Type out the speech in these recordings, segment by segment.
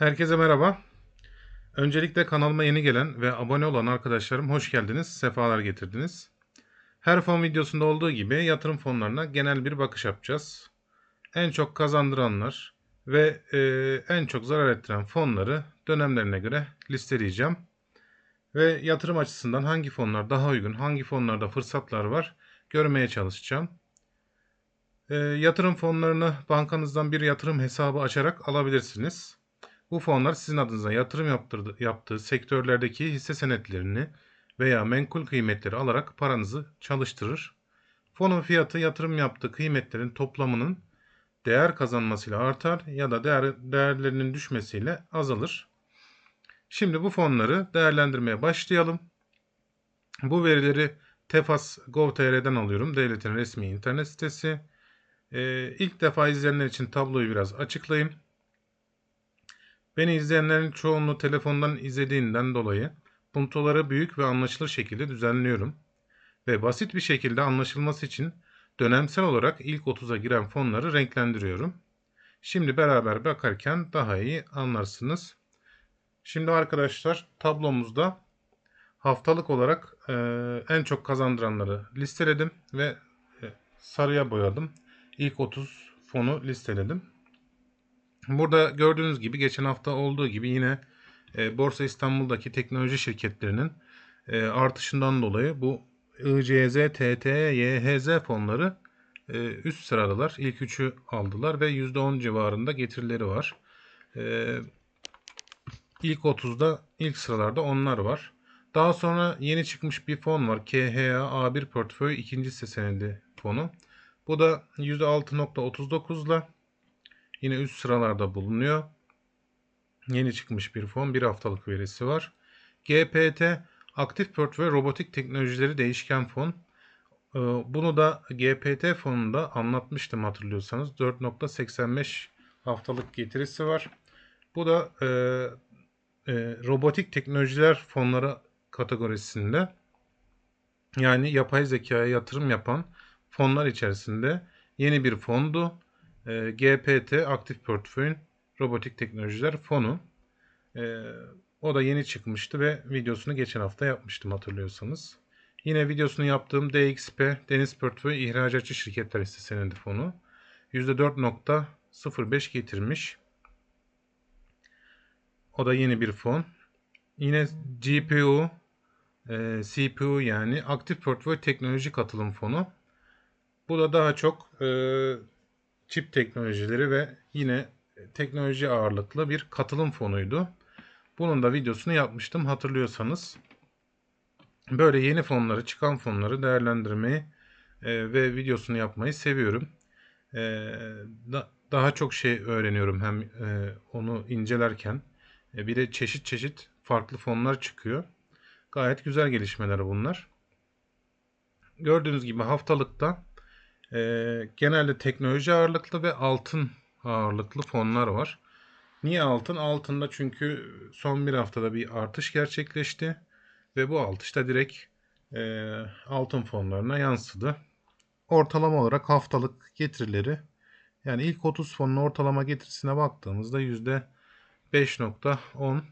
Herkese merhaba. Öncelikle kanalıma yeni gelen ve abone olan arkadaşlarım hoş geldiniz, sefalar getirdiniz. Her fon videosunda olduğu gibi yatırım fonlarına genel bir bakış yapacağız. En çok kazandıranlar ve e, en çok zarar ettiren fonları dönemlerine göre listeleyeceğim. Ve yatırım açısından hangi fonlar daha uygun, hangi fonlarda fırsatlar var görmeye çalışacağım. E, yatırım fonlarını bankanızdan bir yatırım hesabı açarak alabilirsiniz. Bu fonlar sizin adınıza yatırım yaptırdı, yaptığı sektörlerdeki hisse senetlerini veya menkul kıymetleri alarak paranızı çalıştırır. Fonun fiyatı yatırım yaptığı kıymetlerin toplamının değer kazanmasıyla artar ya da değer, değerlerinin düşmesiyle azalır. Şimdi bu fonları değerlendirmeye başlayalım. Bu verileri tefas.gov.tr'den alıyorum. Devletin resmi internet sitesi. Ee, ilk defa izleyenler için tabloyu biraz açıklayayım. Beni izleyenlerin çoğunluğu telefondan izlediğinden dolayı puntoları büyük ve anlaşılır şekilde düzenliyorum. Ve basit bir şekilde anlaşılması için dönemsel olarak ilk 30'a giren fonları renklendiriyorum. Şimdi beraber bakarken daha iyi anlarsınız. Şimdi arkadaşlar tablomuzda haftalık olarak e, en çok kazandıranları listeledim ve e, sarıya boyadım. İlk 30 fonu listeledim. Burada gördüğünüz gibi geçen hafta olduğu gibi yine e, Borsa İstanbul'daki teknoloji şirketlerinin e, artışından dolayı bu ICZ, TT, YHZ fonları e, üst sıradalar. İlk üçü aldılar ve %10 civarında getirileri var. E, ilk 30'da ilk sıralarda onlar var. Daha sonra yeni çıkmış bir fon var. KHA A1 portföy ikinci hisse senedi fonu. Bu da %6.39 ile Yine üst sıralarda bulunuyor. Yeni çıkmış bir fon. Bir haftalık verisi var. GPT Aktif Portföy Robotik Teknolojileri Değişken Fon. Ee, bunu da GPT fonunda anlatmıştım hatırlıyorsanız. 4.85 haftalık getirisi var. Bu da e, e, robotik teknolojiler fonları kategorisinde yani yapay zekaya yatırım yapan fonlar içerisinde yeni bir fondu. E, GPT Aktif Portföyün Robotik Teknolojiler Fonu. E, o da yeni çıkmıştı ve videosunu geçen hafta yapmıştım hatırlıyorsanız. Yine videosunu yaptığım DXP Deniz Portföy İhracatçı Şirketler Hisse Senedi Fonu. %4.05 getirmiş. O da yeni bir fon. Yine GPU, e, CPU yani Aktif Portföy Teknoloji Katılım Fonu. Bu da daha çok e, çip teknolojileri ve yine teknoloji ağırlıklı bir katılım fonuydu. Bunun da videosunu yapmıştım hatırlıyorsanız. Böyle yeni fonları, çıkan fonları değerlendirmeyi e, ve videosunu yapmayı seviyorum. E, da, daha çok şey öğreniyorum hem e, onu incelerken. E, bir de çeşit çeşit farklı fonlar çıkıyor. Gayet güzel gelişmeler bunlar. Gördüğünüz gibi haftalıkta e, genelde teknoloji ağırlıklı ve altın ağırlıklı fonlar var. Niye altın? Altında çünkü son bir haftada bir artış gerçekleşti. Ve bu artış da direkt e, altın fonlarına yansıdı. Ortalama olarak haftalık getirileri yani ilk 30 fonun ortalama getirisine baktığımızda %5.10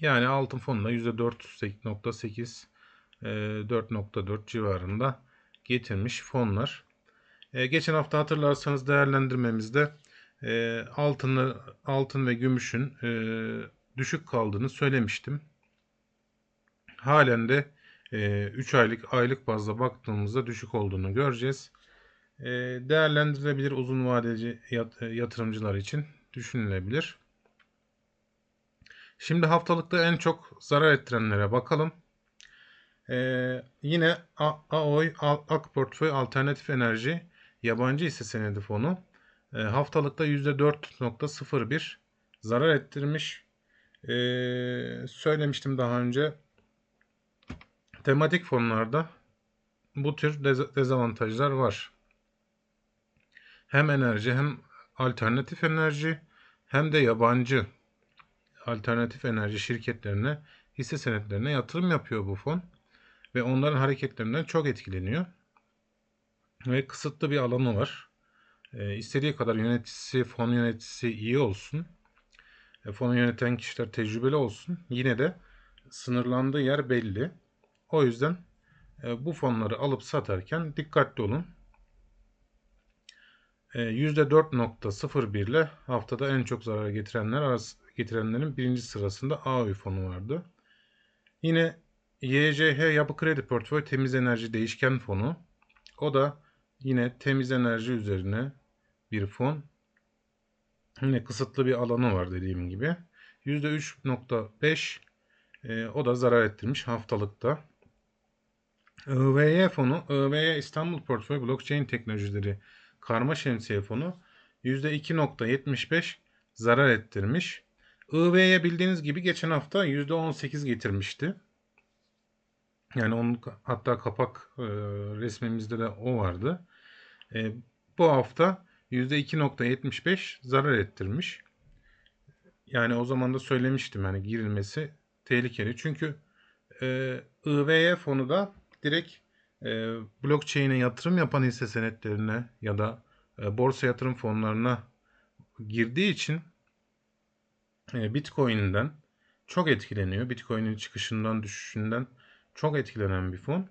yani altın fonuna %4.8 4.4 civarında getirmiş fonlar. E, geçen hafta hatırlarsanız değerlendirmemizde e, altını, altın ve gümüşün e, düşük kaldığını söylemiştim. Halen de e, 3 aylık aylık bazda baktığımızda düşük olduğunu göreceğiz. E, değerlendirilebilir uzun vadeli yat, yatırımcılar için düşünülebilir. Şimdi haftalıkta en çok zarar ettirenlere bakalım. Ee, yine AOY AK Portföy Alternatif Enerji Yabancı Hisse Senedi Fonu e, haftalıkta %4.01 zarar ettirmiş. E, söylemiştim daha önce. Tematik fonlarda bu tür dez dezavantajlar var. Hem enerji hem alternatif enerji hem de yabancı alternatif enerji şirketlerine hisse senetlerine yatırım yapıyor bu fon ve onların hareketlerinden çok etkileniyor. Ve kısıtlı bir alanı var. E, istediği kadar yöneticisi, fon yöneticisi iyi olsun. e, fonu yöneten kişiler tecrübeli olsun. Yine de sınırlandığı yer belli. O yüzden e, bu fonları alıp satarken dikkatli olun. E, %4.01 ile haftada en çok zarar getirenler arası, getirenlerin birinci sırasında AOY fonu vardı. Yine YCH Yapı Kredi Portföy Temiz Enerji Değişken Fonu. O da yine temiz enerji üzerine bir fon. Yine kısıtlı bir alanı var dediğim gibi. %3.5 e, o da zarar ettirmiş haftalıkta. IVY fonu, IVY İstanbul Portföy Blockchain Teknolojileri Karma Şemsiye fonu %2.75 zarar ettirmiş. IV'ye bildiğiniz gibi geçen hafta %18 getirmişti. Yani onun hatta kapak e, resmimizde de o vardı. E, bu hafta %2.75 zarar ettirmiş. Yani o zaman da söylemiştim hani girilmesi tehlikeli. Çünkü e, IVY fonu da direkt e, blockchain'e yatırım yapan hisse senetlerine ya da e, borsa yatırım fonlarına girdiği için e, Bitcoin'den çok etkileniyor. Bitcoin'in çıkışından, düşüşünden çok etkilenen bir fon.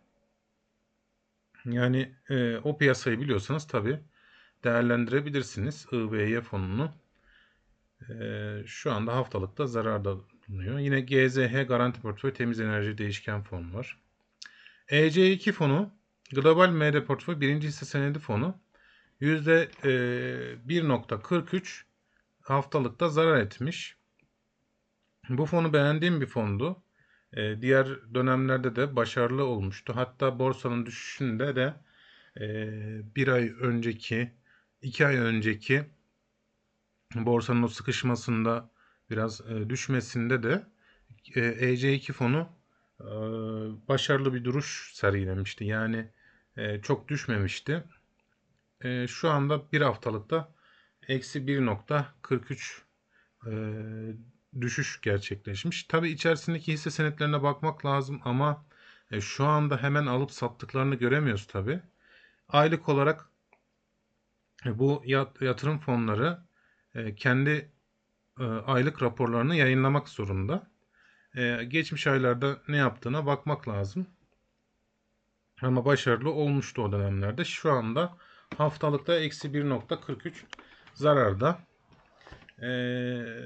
Yani e, o piyasayı biliyorsanız tabi değerlendirebilirsiniz IVY fonunu. E, şu anda haftalıkta zararda bulunuyor. Yine GZH Garanti Portföy Temiz Enerji Değişken Fon var. EC2 fonu Global MD Portföy birinci hisse senedi fonu %1.43 e, haftalıkta zarar etmiş. Bu fonu beğendiğim bir fondu. E, diğer dönemlerde de başarılı olmuştu. Hatta borsanın düşüşünde de e, bir ay önceki, iki ay önceki borsanın o sıkışmasında biraz e, düşmesinde de e, EC2 fonu e, başarılı bir duruş sergilemişti. Yani çok düşmemişti. Şu anda bir haftalıkta eksi 1.43 e, düşüş gerçekleşmiş. Tabi içerisindeki hisse senetlerine bakmak lazım ama e, şu anda hemen alıp sattıklarını göremiyoruz tabi. Aylık olarak e, bu yatırım fonları e, kendi e, aylık raporlarını yayınlamak zorunda. E, geçmiş aylarda ne yaptığına bakmak lazım. Ama başarılı olmuştu o dönemlerde. Şu anda haftalıkta eksi 1.43 zararda. E,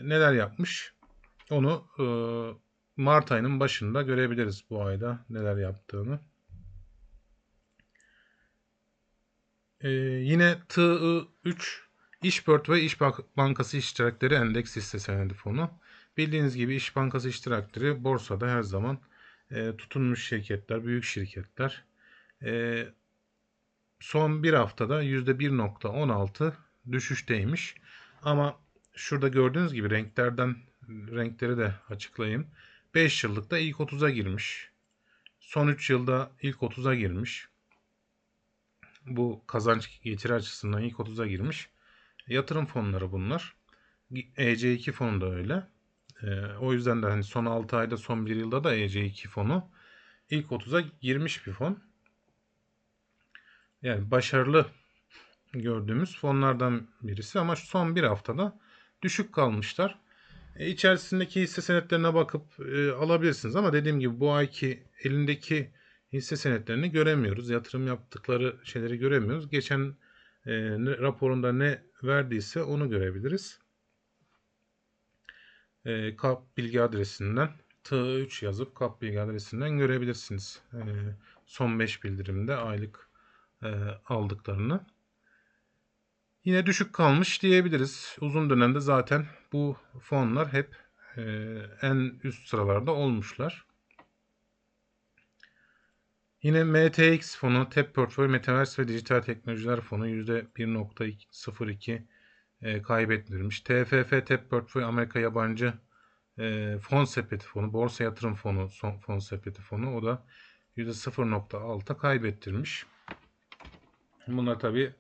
neler yapmış? Onu e, Mart ayının başında görebiliriz bu ayda neler yaptığını. E, yine TI3 İş Portföy İş Bankası İştirakleri Endeks Hisse Senedi Fonu. Bildiğiniz gibi İş Bankası iştirakleri borsada her zaman e, tutunmuş şirketler, büyük şirketler. E, son bir haftada %1.16 düşüşteymiş. Ama şurada gördüğünüz gibi renklerden renkleri de açıklayayım. 5 yıllıkta ilk 30'a girmiş. Son 3 yılda ilk 30'a girmiş. Bu kazanç getiri açısından ilk 30'a girmiş. Yatırım fonları bunlar. EC2 fonu da öyle. Ee, o yüzden de hani son 6 ayda son 1 yılda da EC2 fonu ilk 30'a girmiş bir fon. Yani başarılı gördüğümüz fonlardan birisi ama son bir haftada düşük kalmışlar. E, içerisindeki hisse senetlerine bakıp e, alabilirsiniz ama dediğim gibi bu ayki elindeki hisse senetlerini göremiyoruz. Yatırım yaptıkları şeyleri göremiyoruz. Geçen e, raporunda ne verdiyse onu görebiliriz. E, kap bilgi adresinden T3 yazıp kap bilgi adresinden görebilirsiniz. E, son 5 bildirimde aylık e, aldıklarını. Yine düşük kalmış diyebiliriz. Uzun dönemde zaten bu fonlar hep e, en üst sıralarda olmuşlar. Yine MTX fonu, TEP Portföy Metaverse ve Dijital Teknolojiler fonu %1.02 e, kaybettirmiş. TFF TEP Portföy Amerika Yabancı e, Fon Sepeti fonu, Borsa Yatırım Fonu Fon Sepeti fonu o da %0.6 kaybettirmiş. Bunlar tabi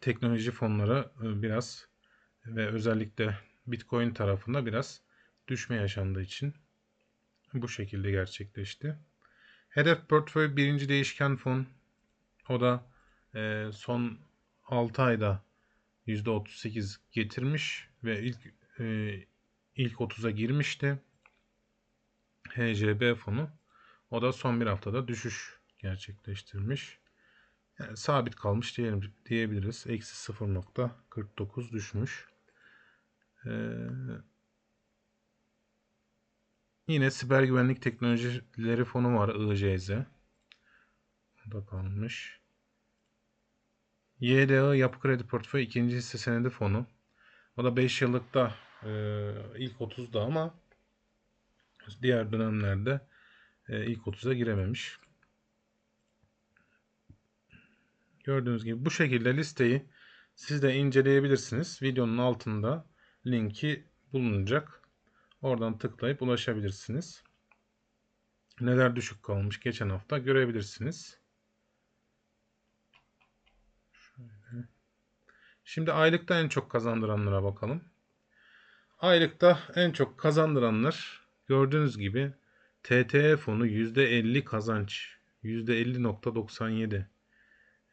teknoloji fonları e, biraz ve özellikle Bitcoin tarafında biraz düşme yaşandığı için bu şekilde gerçekleşti. Hedef portföy birinci değişken fon. O da e, son 6 ayda %38 getirmiş ve ilk e, ilk 30'a girmişti. HCB fonu. O da son bir haftada düşüş gerçekleştirmiş. Yani sabit kalmış diyelim, diyebiliriz. Eksi 0.49 düşmüş. Ee, yine siber güvenlik teknolojileri fonu var ICZ. O da kalmış. YDA Yapı Kredi Portföy ikinci hisse senedi fonu. O da 5 yıllıkta e, ilk 30'da ama diğer dönemlerde e, ilk 30'a girememiş. Gördüğünüz gibi bu şekilde listeyi siz de inceleyebilirsiniz. Videonun altında linki bulunacak. Oradan tıklayıp ulaşabilirsiniz. Neler düşük kalmış geçen hafta görebilirsiniz. Şöyle. Şimdi aylıkta en çok kazandıranlara bakalım. Aylıkta en çok kazandıranlar gördüğünüz gibi TTE fonu %50 kazanç. %50.97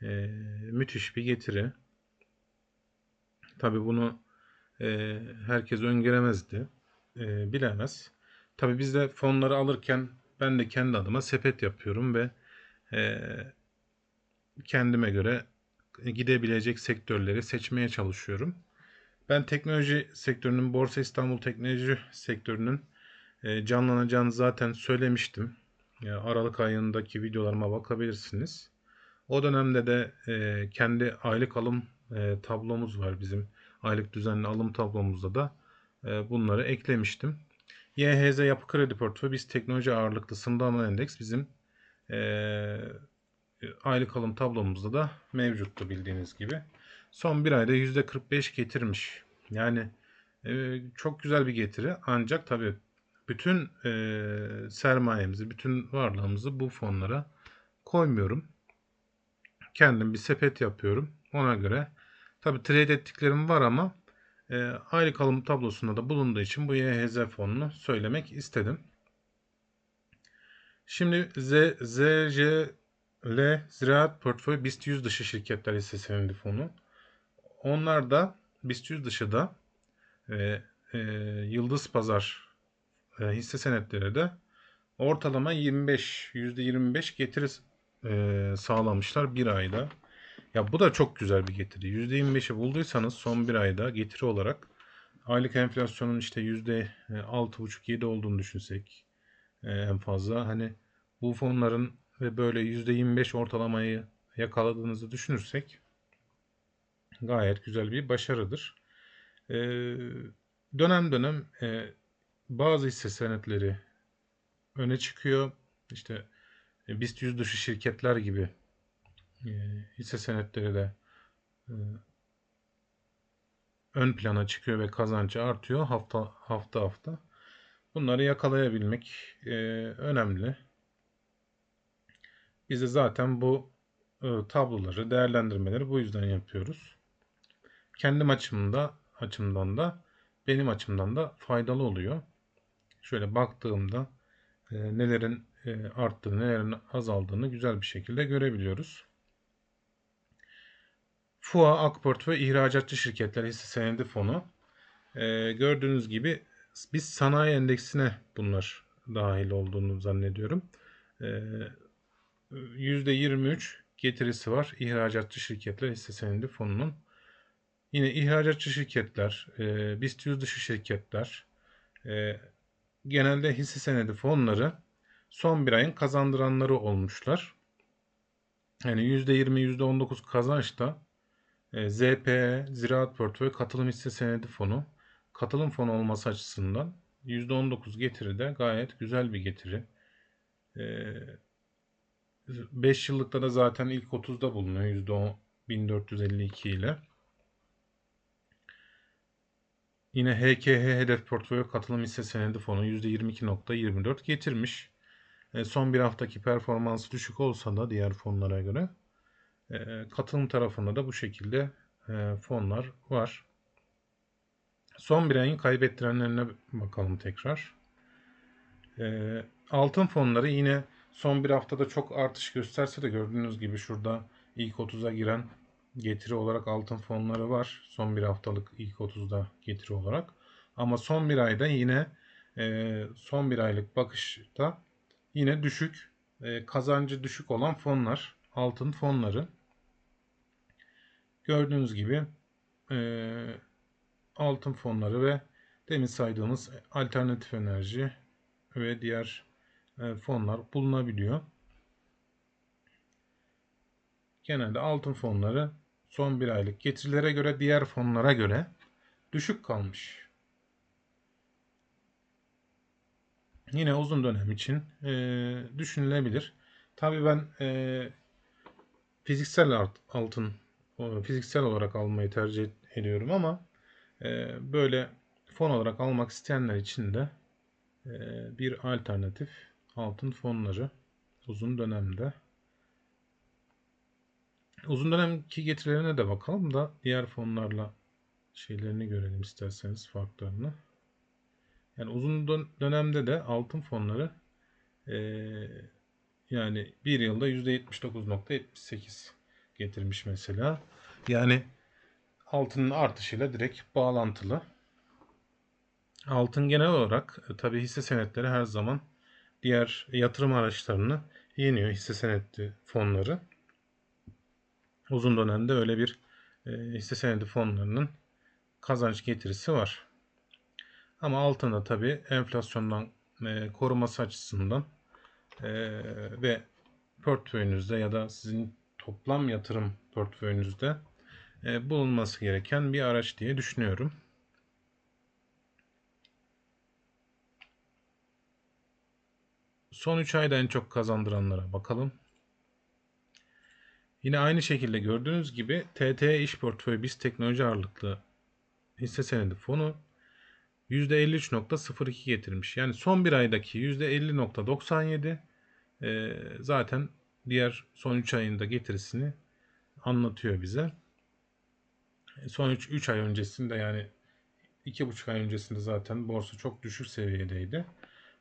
ee, müthiş bir getiri. Tabi bunu e, herkes öngöremezdi. E, bilemez. Tabi biz de fonları alırken ben de kendi adıma sepet yapıyorum ve e, kendime göre gidebilecek sektörleri seçmeye çalışıyorum. Ben teknoloji sektörünün, Borsa İstanbul teknoloji sektörünün e, canlanacağını zaten söylemiştim. E, Aralık ayındaki videolarıma bakabilirsiniz. O dönemde de e, kendi aylık alım e, tablomuz var bizim. Aylık düzenli alım tablomuzda da e, bunları eklemiştim. YHZ Yapı Kredi Portföy biz teknoloji ağırlıklı sınırlama endeks bizim e, aylık alım tablomuzda da mevcuttu bildiğiniz gibi. Son bir ayda %45 getirmiş. Yani e, çok güzel bir getiri ancak tabii bütün e, sermayemizi, bütün varlığımızı bu fonlara koymuyorum kendim bir sepet yapıyorum. Ona göre tabi trade ettiklerim var ama e, aylık alım tablosunda da bulunduğu için bu YHZ fonunu söylemek istedim. Şimdi Z, ZJL Ziraat Portföy BIST 100 dışı şirketler hisse senedi fonu. Onlar da BIST 100 dışı da e, e, Yıldız Pazar e, hisse senetleri de ortalama 25 %25 getiri e, sağlamışlar bir ayda. Ya bu da çok güzel bir getiri. %25'i bulduysanız son bir ayda getiri olarak aylık enflasyonun işte %6,5-7 olduğunu düşünsek e, en fazla hani bu fonların ve böyle %25 ortalamayı yakaladığınızı düşünürsek gayet güzel bir başarıdır. E, dönem dönem e, bazı hisse senetleri öne çıkıyor. İşte e, BIST 100 dışı şirketler gibi e, hisse senetleri de e, ön plana çıkıyor ve kazancı artıyor hafta hafta hafta. Bunları yakalayabilmek önemli. Biz de zaten bu tabloları, değerlendirmeleri bu yüzden yapıyoruz. Kendim açımda, açımdan da benim açımdan da faydalı oluyor. Şöyle baktığımda nelerin e, arttığını, nelerin azaldığını güzel bir şekilde görebiliyoruz. FUA, Akport ve ihracatçı şirketler hisse senedi fonu. E, gördüğünüz gibi biz sanayi endeksine bunlar dahil olduğunu zannediyorum. E, %23 getirisi var ihracatçı şirketler hisse senedi fonunun. Yine ihracatçı şirketler, e, BIST 100 dışı şirketler, e, genelde hisse senedi fonları son bir ayın kazandıranları olmuşlar. Yani %20, %19 kazançta e, ZPE, Ziraat Portföy Katılım Hisse Senedi Fonu, katılım fonu olması açısından %19 getiri de gayet güzel bir getiri. E, 5 yıllıkta da zaten ilk 30'da bulunuyor %1452 ile. Yine HKH Hedef Portföy Katılım Hisse Senedi Fonu %22.24 getirmiş. E, son bir haftaki performansı düşük olsa da diğer fonlara göre e, katılım tarafında da bu şekilde e, fonlar var. Son bir ayın kaybettirenlerine bakalım tekrar. Altın fonları yine son bir haftada çok artış gösterse de gördüğünüz gibi şurada ilk 30'a giren getiri olarak altın fonları var. Son bir haftalık ilk 30'da getiri olarak. Ama son bir ayda yine son bir aylık bakışta yine düşük e, kazancı düşük olan fonlar, altın fonları. Gördüğünüz gibi e, altın fonları ve demin saydığımız alternatif enerji ve diğer e, fonlar bulunabiliyor. Genelde altın fonları son bir aylık getirilere göre diğer fonlara göre düşük kalmış. Yine uzun dönem için e, düşünülebilir. Tabii ben e, fiziksel art, altın fiziksel olarak almayı tercih ediyorum ama e, böyle fon olarak almak isteyenler için de e, bir alternatif altın fonları uzun dönemde. Uzun dönemki getirilerine de bakalım da diğer fonlarla şeylerini görelim isterseniz farklarını. Yani uzun dönemde de altın fonları e, yani bir yılda %79.78 getirmiş mesela. Yani altının artışıyla direkt bağlantılı. Altın genel olarak e, tabi hisse senetleri her zaman diğer yatırım araçlarını yeniyor hisse senetli fonları. Uzun dönemde öyle bir e, hisse senedi fonlarının kazanç getirisi var. Ama altında tabi enflasyondan e, koruması açısından e, ve portföyünüzde ya da sizin toplam yatırım portföyünüzde e, bulunması gereken bir araç diye düşünüyorum. Son 3 ayda en çok kazandıranlara bakalım. Yine aynı şekilde gördüğünüz gibi TT İş Portföyü BIST Teknoloji Ağırlıklı hisse senedi fonu %53.02 getirmiş. Yani son bir aydaki %50.97 e, zaten diğer son 3 ayında getirisini anlatıyor bize. E, son 3, 3 ay öncesinde yani 2,5 ay öncesinde zaten borsa çok düşük seviyedeydi.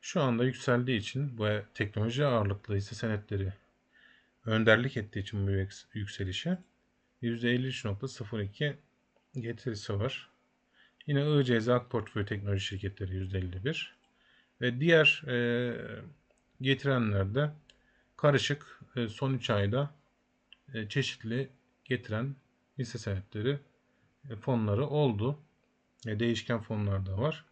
Şu anda yükseldiği için bu teknoloji ağırlıklı hisse senetleri önderlik ettiği için bu yükselişe %53.02 getirisi var. Yine ICZ Ak Portföy Teknoloji Şirketleri %51 ve diğer e, getirenlerde karışık e, son 3 ayda e, çeşitli getiren hisse senetleri e, fonları oldu. E, değişken fonlar da var.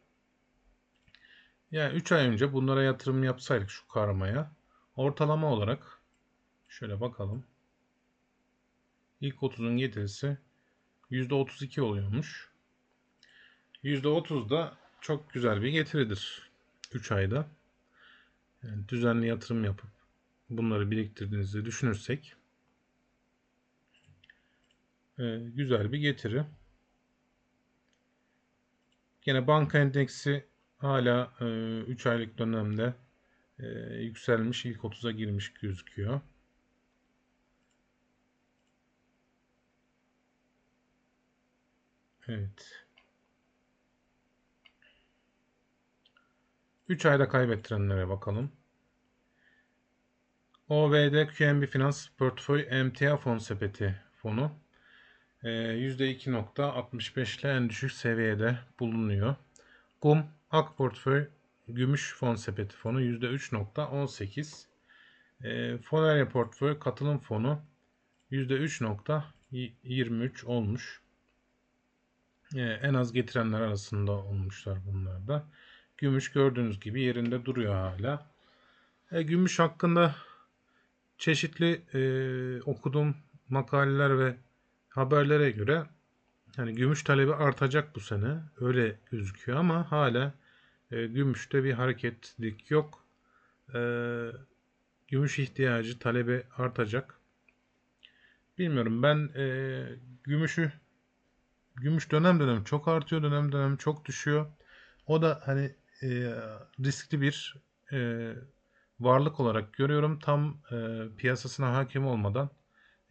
Yani 3 ay önce bunlara yatırım yapsaydık şu karmaya ortalama olarak şöyle bakalım. İlk 30'un getirisi %32 oluyormuş. %30 da çok güzel bir getiridir. 3 ayda. Yani düzenli yatırım yapıp bunları biriktirdiğinizi düşünürsek e, güzel bir getiri. Yine banka endeksi hala e, 3 aylık dönemde e, yükselmiş. ilk 30'a girmiş gözüküyor. Evet. 3 ayda kaybettirenlere bakalım. OVD QNB Finans Portföy emtia fon sepeti fonu %2.65 ee, ile en düşük seviyede bulunuyor. GUM Ak Portföy Gümüş Fon Sepeti fonu %3.18. E, ee, Fonerya Portföy Katılım Fonu %3.23 olmuş. E, en az getirenler arasında olmuşlar bunlar da. Gümüş gördüğünüz gibi yerinde duruyor hala. E, gümüş hakkında çeşitli e, okuduğum makaleler ve haberlere göre yani gümüş talebi artacak bu sene. Öyle gözüküyor ama hala e, gümüşte bir hareketlik yok. E, gümüş ihtiyacı talebi artacak. Bilmiyorum ben e, gümüşü gümüş dönem dönem çok artıyor dönem dönem çok düşüyor. O da hani e, riskli bir e, varlık olarak görüyorum. Tam e, piyasasına hakim olmadan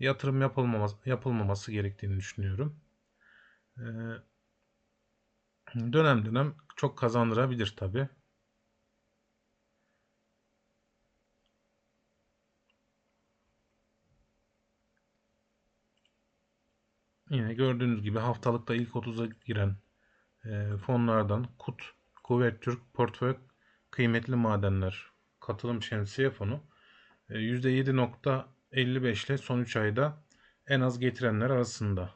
yatırım yapılmaması, yapılmaması gerektiğini düşünüyorum. E, dönem dönem çok kazandırabilir tabi. Yine gördüğünüz gibi haftalıkta ilk 30'a giren e, fonlardan KUT, Kuvvet Türk Portföy Kıymetli Madenler Katılım Şemsiye Fonu e, %7.55 ile son 3 ayda en az getirenler arasında.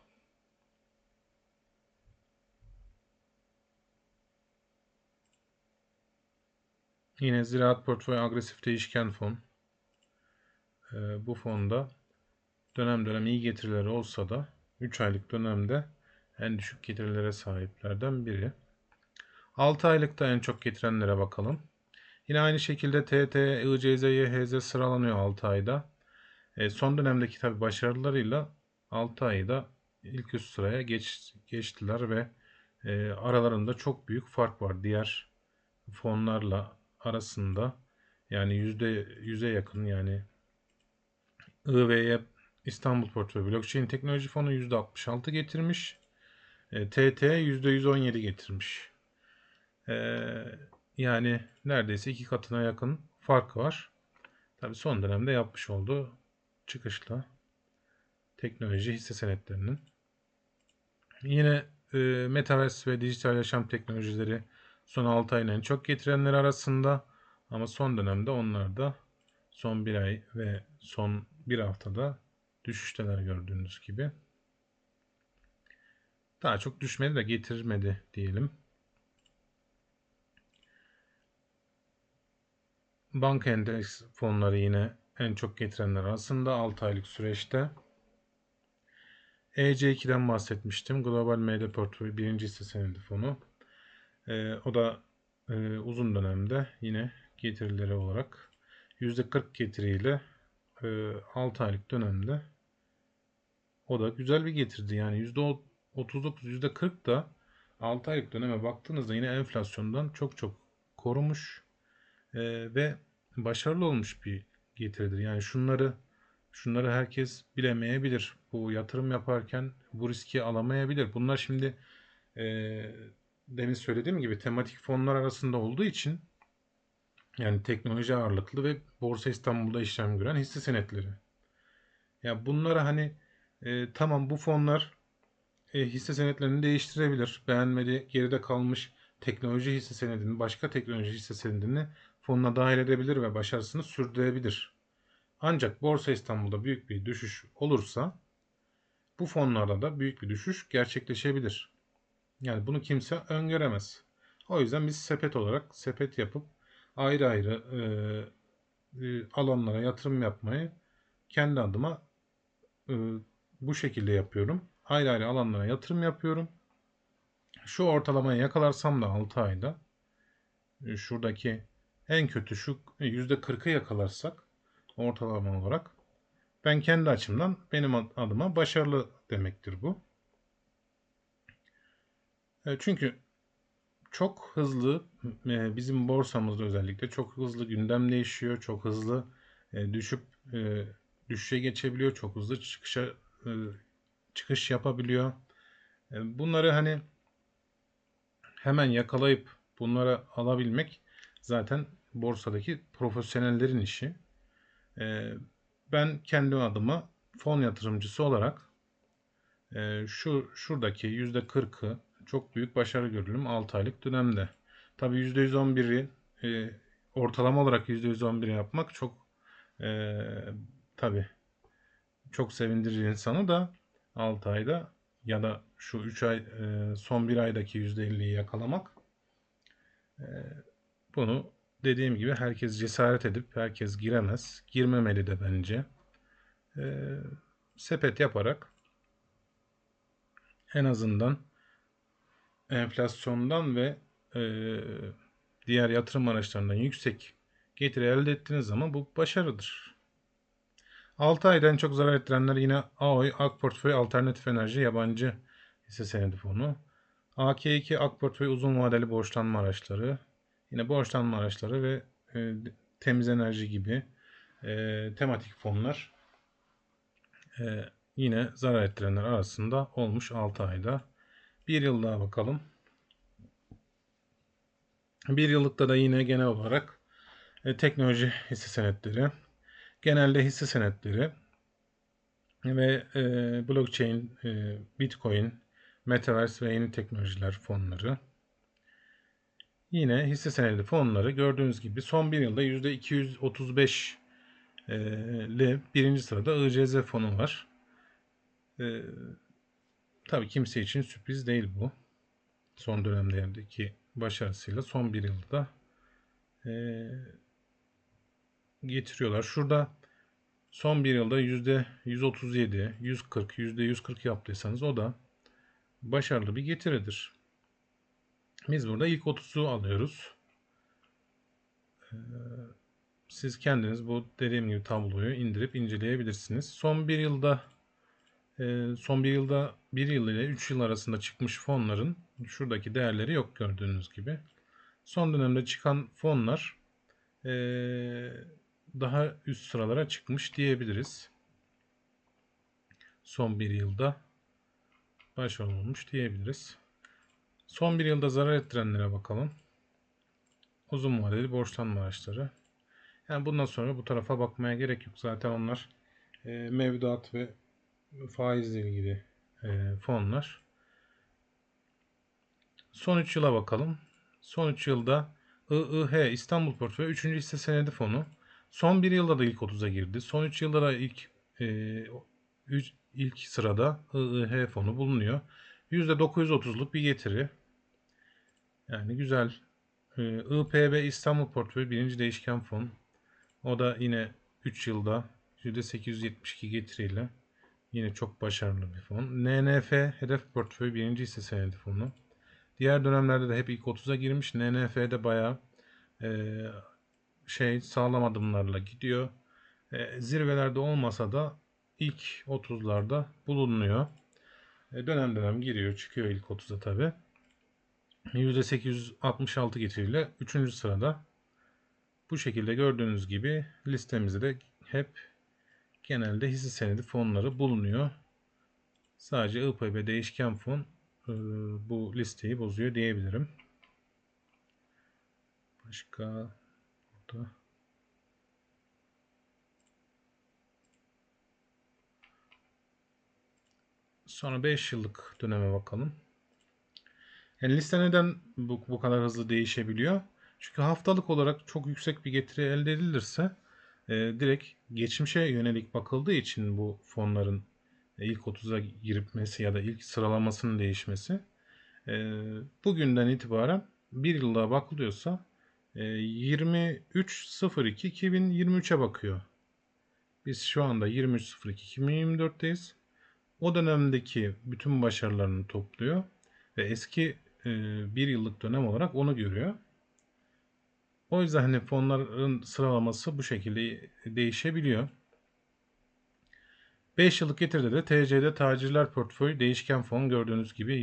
Yine Ziraat Portföy Agresif Değişken Fon. E, bu fonda dönem dönem iyi getirileri olsa da 3 aylık dönemde en düşük getirilere sahiplerden biri. 6 aylıkta en çok getirenlere bakalım. Yine aynı şekilde TT, ICZ, YHZ sıralanıyor 6 ayda. E, son dönemdeki tabi başarılarıyla 6 ayda ilk üst sıraya geç, geçtiler ve e, aralarında çok büyük fark var diğer fonlarla arasında. Yani yüzde yüze yakın yani IVY İstanbul Portföy Blockchain Teknoloji Fonu %66 getirmiş. E, TT %117 getirmiş. E, yani neredeyse iki katına yakın fark var. Tabi son dönemde yapmış olduğu çıkışla teknoloji hisse senetlerinin. Yine e, Metaverse ve dijital yaşam teknolojileri son 6 ayın en çok getirenler arasında ama son dönemde onlar da son bir ay ve son bir haftada düşüşteler gördüğünüz gibi. Daha çok düşmedi de getirmedi diyelim. Banka endeks fonları yine en çok getirenler arasında 6 aylık süreçte. EC2'den bahsetmiştim. Global MD Portföy birinci hisse senedi fonu. Ee, o da e, uzun dönemde yine getirileri olarak %40 getiriyle e, 6 aylık dönemde o da güzel bir getirdi. Yani %39, %40 da 6 aylık döneme baktığınızda yine enflasyondan çok çok korumuş e, ve başarılı olmuş bir getiridir. Yani şunları şunları herkes bilemeyebilir. Bu yatırım yaparken bu riski alamayabilir. Bunlar şimdi e, demin söylediğim gibi tematik fonlar arasında olduğu için yani teknoloji ağırlıklı ve Borsa İstanbul'da işlem gören hisse senetleri. Ya yani bunları hani e, tamam bu fonlar e, hisse senetlerini değiştirebilir. Beğenmedi, geride kalmış teknoloji hisse senedini, başka teknoloji hisse senedini fonuna dahil edebilir ve başarısını sürdürebilir. Ancak Borsa İstanbul'da büyük bir düşüş olursa bu fonlarda da büyük bir düşüş gerçekleşebilir. Yani bunu kimse öngöremez. O yüzden biz sepet olarak sepet yapıp ayrı ayrı e, e, alanlara yatırım yapmayı kendi adıma e, bu şekilde yapıyorum. Ayrı ayrı alanlara yatırım yapıyorum. Şu ortalamayı yakalarsam da 6 ayda e, şuradaki en kötü şu %40'ı yakalarsak ortalama olarak ben kendi açımdan benim adıma başarılı demektir bu. E, çünkü çok hızlı e, bizim borsamızda özellikle çok hızlı gündem değişiyor. Çok hızlı düşüp düşüşe geçebiliyor. Çok hızlı çıkışa çıkış yapabiliyor. Bunları hani hemen yakalayıp bunları alabilmek zaten borsadaki profesyonellerin işi. Ee, ben kendi adıma fon yatırımcısı olarak e, şu şuradaki yüzde 40'ı çok büyük başarı görülüm 6 aylık dönemde. Tabi %111'i e, ortalama olarak %111 yapmak çok e, tabi çok sevindirir insanı da 6 ayda ya da şu 3 ay e, son bir aydaki %50'yi yakalamak bunu dediğim gibi herkes cesaret edip herkes giremez. Girmemeli de bence. E, sepet yaparak en azından enflasyondan ve e, diğer yatırım araçlarından yüksek getiri elde ettiğiniz zaman bu başarıdır. 6 aydan çok zarar ettirenler yine AOY, AK Portföy, Alternatif Enerji, Yabancı Hisse Senedi Fonu. AK2, AK Portföy uzun vadeli borçlanma araçları. Yine borçlanma araçları ve e, temiz enerji gibi e, tematik fonlar e, yine zarar ettirenler arasında olmuş 6 ayda. Bir yıl daha bakalım. Bir yıllıkta da yine genel olarak e, teknoloji hisse senetleri, genelde hisse senetleri ve e, blockchain, e, bitcoin, Metaverse ve yeni teknolojiler fonları. Yine hisse senedi fonları gördüğünüz gibi son bir yılda %235 ile birinci sırada ICZ fonu var. E, tabii kimse için sürpriz değil bu. Son dönemlerdeki başarısıyla son bir yılda e, getiriyorlar. Şurada son bir yılda yüzde 137, 140, yüzde 140 yaptıysanız o da başarılı bir getiridir. Biz burada ilk 30'u alıyoruz. Ee, siz kendiniz bu dediğim gibi tabloyu indirip inceleyebilirsiniz. Son bir yılda e, son bir yılda bir yıl ile 3 yıl arasında çıkmış fonların şuradaki değerleri yok gördüğünüz gibi. Son dönemde çıkan fonlar e, daha üst sıralara çıkmış diyebiliriz. Son bir yılda başarılı olmuş diyebiliriz. Son bir yılda zarar ettirenlere bakalım. Uzun vadeli borçlanma araçları. Yani bundan sonra bu tarafa bakmaya gerek yok. Zaten onlar e, mevduat ve faizle ilgili e, fonlar. Son 3 yıla bakalım. Son 3 yılda IIH İstanbul Portföy 3. hisse senedi fonu son bir yılda da ilk 30'a girdi. Son 3 yılda da ilk e, üç, ilk sırada IIH fonu bulunuyor. %930'luk bir getiri. Yani güzel. E, IPB İstanbul Portföy birinci değişken fon. O da yine 3 yılda %872 getiriyle yine çok başarılı bir fon. NNF Hedef Portföy birinci hisse senedi fonu. Diğer dönemlerde de hep ilk 30'a girmiş. NNF'de bayağı e, şey sağlam adımlarla gidiyor. E, zirvelerde olmasa da ilk 30'larda bulunuyor. E, dönem dönem giriyor çıkıyor ilk 30'a tabi. %866 getiriyle 3. sırada. Bu şekilde gördüğünüz gibi listemizde de hep genelde hisse senedi fonları bulunuyor. Sadece IPB değişken fon e, bu listeyi bozuyor diyebilirim. Başka burada Sonra 5 yıllık döneme bakalım. Yani liste neden bu, bu kadar hızlı değişebiliyor? Çünkü haftalık olarak çok yüksek bir getiri elde edilirse e, direkt geçmişe yönelik bakıldığı için bu fonların ilk 30'a girmesi ya da ilk sıralamasının değişmesi e, bugünden itibaren bir yılda bakılıyorsa e, 23.02.2023'e bakıyor. Biz şu anda 23.02.2024'teyiz. O dönemdeki bütün başarılarını topluyor ve eski e, bir yıllık dönem olarak onu görüyor. O yüzden hani fonların sıralaması bu şekilde değişebiliyor. 5 yıllık getiride de TC'de tacirler portföy değişken fon gördüğünüz gibi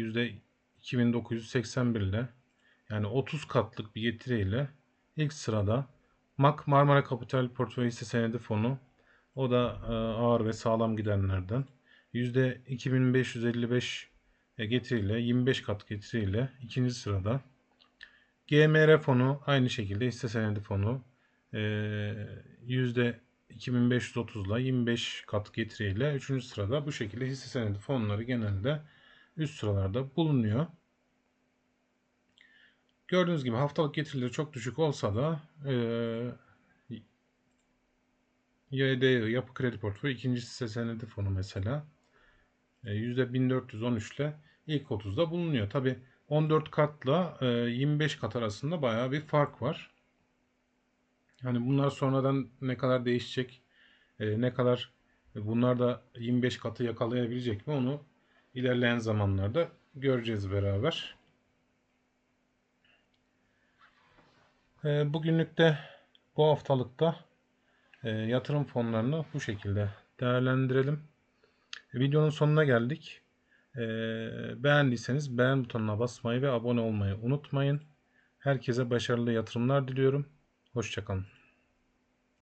%2981 ile yani 30 katlık bir getiriyle ilk sırada MAK Marmara Kapital Portföy Hisse Senedi Fonu o da e, ağır ve sağlam gidenlerden. %2555 e, getiriyle 25 kat getiriyle ikinci sırada. GMR fonu aynı şekilde hisse senedi fonu %2530 ile 25 kat getiriyle 3. sırada bu şekilde hisse senedi fonları genelde üst sıralarda bulunuyor. Gördüğünüz gibi haftalık getirileri çok düşük olsa da e, Yapı Kredi Portföyü ikinci hisse senedi fonu mesela %1413 ile ilk 30'da bulunuyor. Tabi 14 katla 25 kat arasında baya bir fark var. Hani bunlar sonradan ne kadar değişecek, ne kadar bunlar da 25 katı yakalayabilecek mi onu ilerleyen zamanlarda göreceğiz beraber. Bugünlük de bu haftalıkta yatırım fonlarını bu şekilde değerlendirelim. Videonun sonuna geldik. Beğendiyseniz beğen butonuna basmayı ve abone olmayı unutmayın. Herkese başarılı yatırımlar diliyorum. Hoşçakalın.